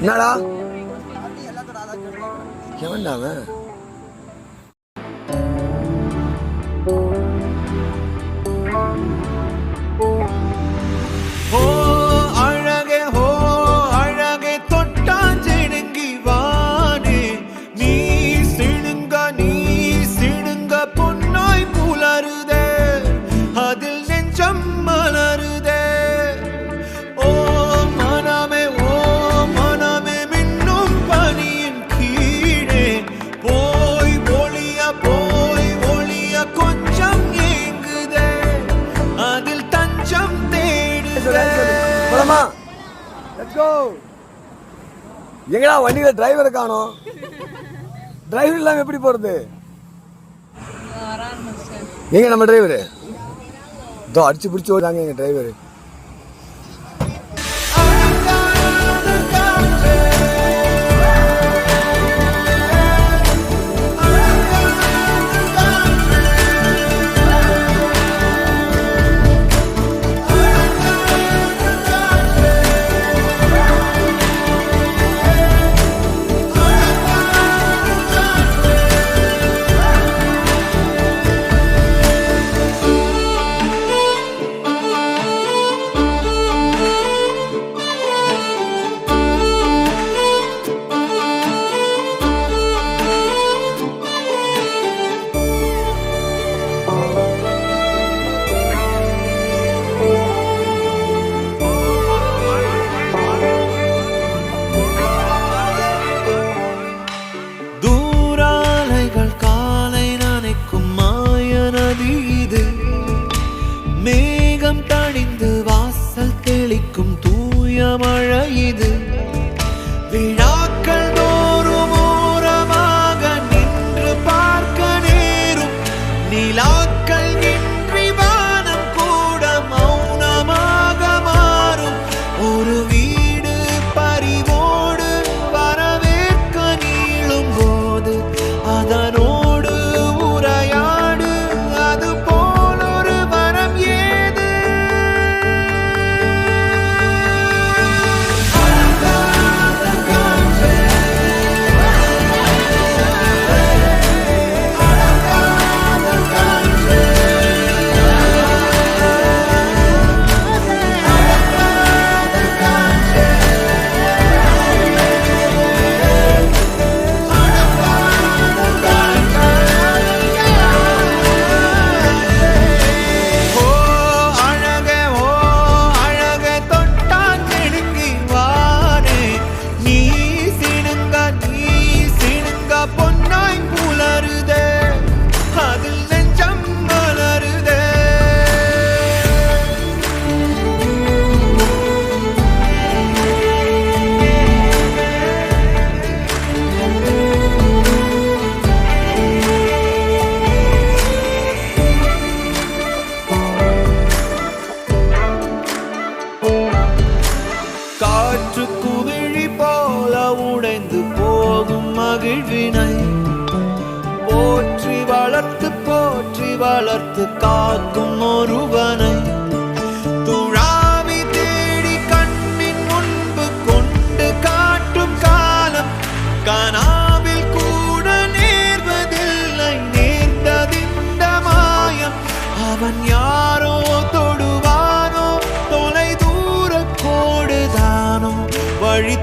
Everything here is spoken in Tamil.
என்னடா? எவன்டா போலாமா? லெட்ஸ் கோ எங்கடா வண்டியில டிரைவர் காணோம் டிரைவர் இல்லாம எப்படி போறது? எங்க நம்ம டிரைவர் இதோ அடிச்சு பிடிச்சி ஓடுறாங்க எங்க டிரைவர் காற்று குவிழி போல உடைந்து போகும் மகிழ்வினை. போற்றி வளர்த்து போற்றி வளர்த்து காக்கும் ஒருவனை. துழாவி தேடி கண்ணின் முன்பு கொண்டு காட்டும் காலம் காணா வழி